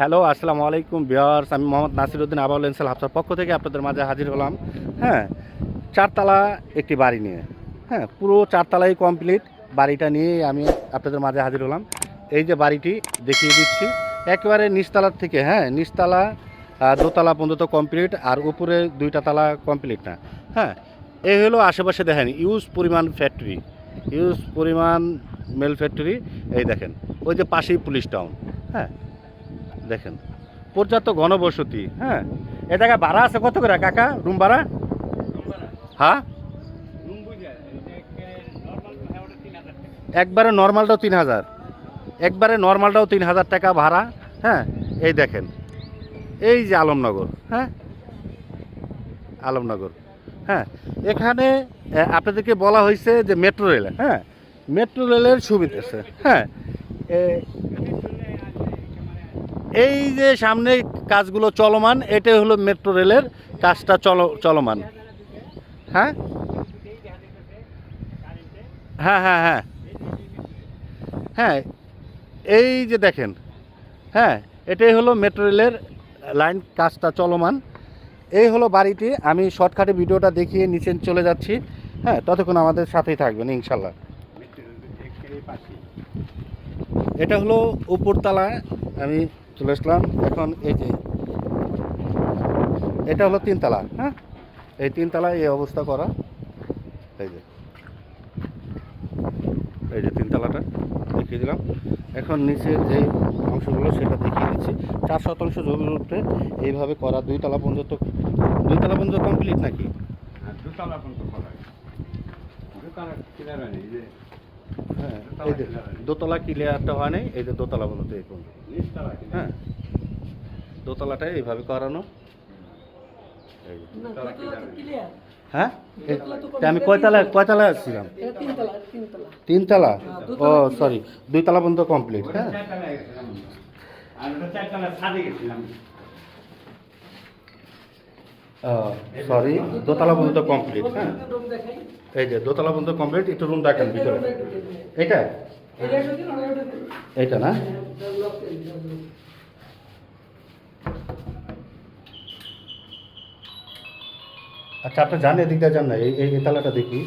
Hello, আসসালামু আলাইকুম বিয়ার্স আমি মোহাম্মদ নাসিরউদ্দিন আবাউল এনসাল হাফসার পক্ষ থেকে আপনাদের মাঝে হাজির হলাম। হ্যাঁ চারতলা একটি বাড়ি নিয়ে। হ্যাঁ পুরো চারতলাই কমপ্লিট। বাড়িটা নিয়ে আমি আপনাদের মাঝে হাজির হলাম। এই যে বাড়িটি দেখিয়ে দিচ্ছি, একেবারে নিচতলার থেকে। হ্যাঁ নিচতলা দোতলা পর্যন্ত কমপ্লিট আর উপরে দুইটা তালা কমপ্লিট না। হ্যাঁ এই হলো আশেপাশে দেখেন, ইউজ পরিমাণ ফ্যাক্টরি। ইউজ পরিমাণ মেল ফ্যাক্টরি, এই দেখেন, ওই যে পাশেই পুলিশ টাউন। হ্যাঁ দেখেন, পর্যাপ্ত ঘনবসতি হ্যাঁ? এ ভাড়া আছে কত করে কাকা? রুম ভাড়া? হ্যাঁ? একবারে নর্মালটাও তিন হাজার। একবারে নর্মালটাও তিন হাজার টাকা ভাড়া হ্যাঁ? এই দেখেন, এই যে আলমনগর হ্যাঁ? আলমনগর হ্যাঁ? এখানে আপনাদেরকে বলা হয়েছে যে মেট্রো রেল হ্যাঁ? মেট্রো রেলের সুবিধা আছে হ্যাঁ? এই যে সামনে কাজগুলো চলমান এটাই হলো মেট্রো রেলের কাজটা চল চলমান। হ্যাঁ? হ্যাঁ হ্যাঁ হ্যাঁ। হ্যাঁ এই যে দেখেন হ্যাঁ এটাই হলো মেট্রো রেলের লাইন কাজটা চলমান। এই হলো বাড়িটি আমি শর্টকাটে ভিডিওটা দেখিয়ে নিচে চলে যাচ্ছি। হ্যাঁ ততক্ষণ আমাদের সাথেই থাকবেন ইনশাল্লাহ। এটা হলো উপরতলায় আমি চলে আসলাম। এখন এই যে, এটা হলো তিনতলা হ্যাঁ? এই তিনতলায় এই অবস্থা করা। এই যে এই যে তিনতলাটা দেখিয়ে দিলাম। এখন নিচে যে অংশগুলো, সেটা দেখিয়ে দিচ্ছি। চার শতাংশ জমির উপরে এইভাবে করা দুই তলা পর্যন্ত দুই তলা পর্যন্ত কমপ্লিট নাকি? দুতলা পর্যন্ত করা। হ্যাঁ এই যে দোতলা ক্লিয়ারটা হয় নাই এই যে দোতলা এই পর্যন্ত। হ্যাঁ দোতলাটা এইভাবে করানো। হ্যাঁ? আমি কয়তলা কয়তলা আসছিলাম? তিনতলা তিনতলা। তিনতলা? হ্যাঁ, ও সরি দুইতলা পর্যন্ত কমপ্লিট হ্যাঁ। সরি দোতলা পর্যন্ত কমপ্লিট হ্যাঁ। এই যে দোতলা পর্যন্ত কমপ্লিট একটু রুম দেখেন ভিতরে। এটা এটা না। আচ্ছা আপনি জানেন এদিকটা যান না। এই এই তালাটা দেখি।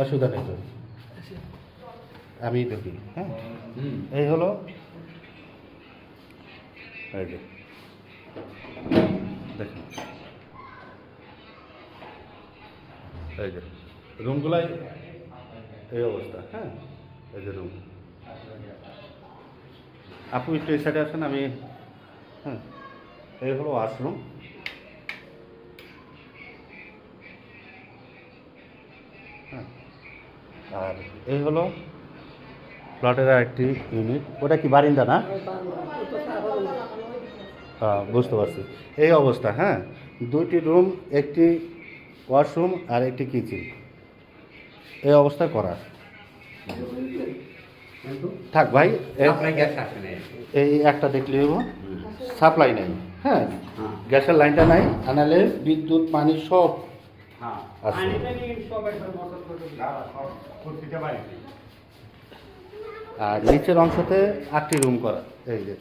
অসুবিধা নেই তো। আমি দেখি হ্যাঁ? এই হলো? এই যে। দেখুন। এই যে। রুমগুলাই এই অবস্থা হ্যাঁ? এই যে রুম। আপু একটু এই সাইডে আসেন, আমি হ্যাঁ এই হলো ওয়াশরুম হ্যাঁ আর এই হলো প্লটের একটি ইউনিট ওটা কি বারিন্দা না। হ্যাঁ বুঝতে পারছি। এই অবস্থা হ্যাঁ? দুইটি রুম, একটি ওয়াশরুম আর একটি কিচেন এই অবস্থায় করা থাক ভাই এই একটা দেখলে সাপ্লাই নাই। হ্যাঁ গ্যাসের লাইনটা নাই আনালে বিদ্যুৎ পানি সব হ্যাঁ। বাড়িতে আর নিচের অংশতে আটটি রুম করা। এই যে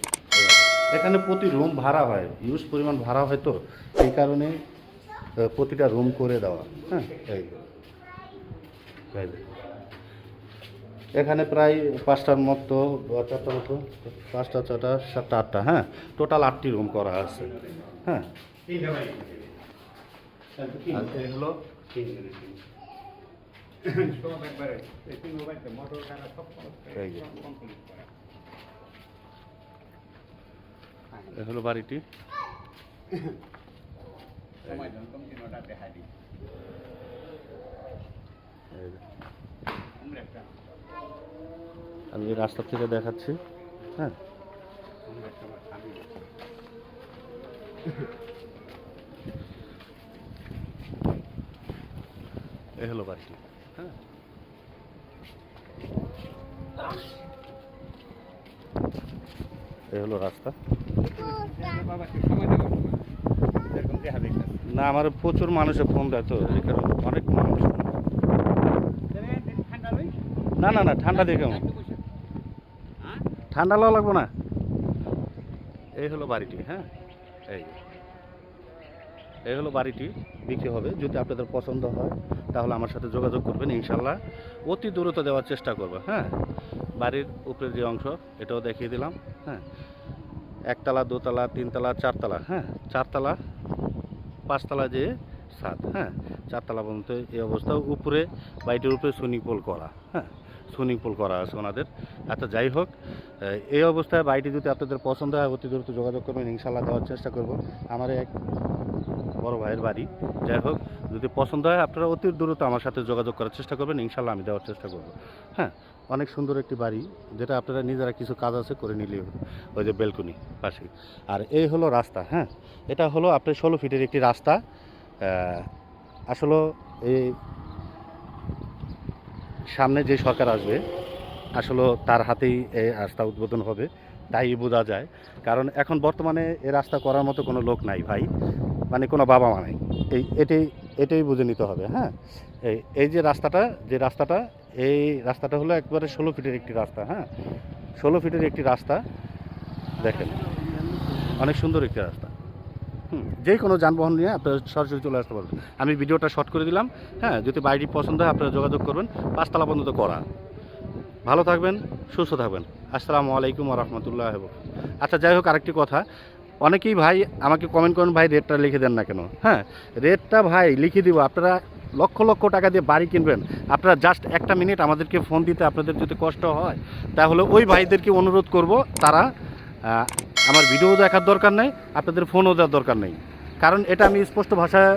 এখানে প্রতি রুম ভাড়া হয়। ইউজ পরিমাণ ভাড়া হয় তো। এই কারণে প্রতিটা রুম করে দেওয়া। হ্যাঁ এই। এখানে প্রায় পাঁচটার মতো বা চারটার মতো পাঁচটা ছটা সাতটা আটটা হ্যাঁ? টোটাল আটটি রুম করা আছে হ্যাঁ? হলো সব একবারে আমি রাস্তা থেকে দেখাচ্ছি হ্যাঁ। আমার হলো বাড়িটি হ্যাঁ। হলো রাস্তা। না আমার প্রচুর মানুষে ফোন দেয় তো, এই কারণে অনেক মানুষ phone দেয়। ঠান্ডা লই না না না, ঠান্ডা বসে হ্যাঁ ঠান্ডা লাগবো না? এই হলো বাড়িটি হ্যাঁ? এই এই হলো বাড়িটি, বিক্রি হবে। যদি আপনাদের পছন্দ হয়, তাহলে আমার সাথে যোগাযোগ করবেন, ইনশাল্লাহ। অতি দ্রুত দেওয়ার চেষ্টা করব হ্যাঁ? বাড়ির উপরের যে অংশ, এটাও দেখিয়ে দিলাম হ্যাঁ? একতলা, দোতলা, তিনতলা, চারতলা হ্যাঁ? চারতলা, পাঁচতলা যে সাত হ্যাঁ? চারতলা পর্যন্ত এই অবস্থা উপরে, বাড়িটির উপরে সুইমিং পুল করা হ্যাঁ? সুইমিং পুল করা আছে ওনাদের। আচ্ছা যাই হোক এই- অবস্থায় বাড়িটি যদি আপনাদের পছন্দ হয়, অতি দ্রুত যোগাযোগ করবেন ইনশাল্লাহ দেওয়ার চেষ্টা করব। আমার এক বড় ভাইয়ের বাড়ি। যাই হোক, যদি পছন্দ হয়, আপনারা অতি দ্রুত আমার সাথে যোগাযোগ করার চেষ্টা করবেন ইনশাল্লাহ আমি দেওয়ার চেষ্টা করব। হ্যাঁ অনেক সুন্দর একটি বাড়ি, যেটা আপনারা নিজেরা কিছু কাজ আছে করে নিলে হবে। ওই যে বেলকনি পাশে। আর এই হলো রাস্তা হ্যাঁ এটা হলো আপনার ষোলো ফিটের একটি রাস্তা। আসলে এই সামনে যে সরকার আসবে, আসলে তার হাতেই এই রাস্তা উদ্বোধন হবে, তাই বোঝা যায়। কারণ এখন বর্তমানে এ রাস্তা করার মতো কোনো লোক নাই ভাই মানে কোনো বাবা মা নাই। এই, এটাই এটাই বুঝে নিতে হবে হ্যাঁ? এই এই যে রাস্তাটা যে রাস্তাটা, এই রাস্তাটা হলো একবারে ষোলো ফিটের একটি রাস্তা হ্যাঁ? ষোলো ফিটের একটি রাস্তা, দেখেন। অনেক সুন্দর একটি রাস্তা। যে কোনো যানবাহন নিয়ে আপনারা সরাসরি চলে আসতে পারবেন। আমি ভিডিওটা শর্ট করে দিলাম হ্যাঁ যদি বাড়িটি পছন্দ হয় আপনারা যোগাযোগ করবেন, পাঁচতলা পর্যন্ত করা। ভালো থাকবেন, সুস্থ থাকবেন। আসসালামু আলাইকুম রহমতুল্লাহ আচ্ছা যাই হোক, আরেকটি কথা। অনেকেই ভাই আমাকে কমেন্ট করেন, ভাই রেটটা লিখে দেন না কেন? হ্যাঁ রেটটা ভাই লিখে দিব। আপনারা লক্ষ লক্ষ টাকা দিয়ে বাড়ি কিনবেন। আপনারা জাস্ট একটা মিনিট আমাদেরকে ফোন দিতে আপনাদের যদি কষ্ট হয়, তাহলে ওই ভাইদেরকে অনুরোধ করব তারা আমার ভিডিও দেখার দরকার নেই, আপনাদের ফোনও দেওয়ার দরকার নেই। কারণ এটা আমি স্পষ্ট ভাষায়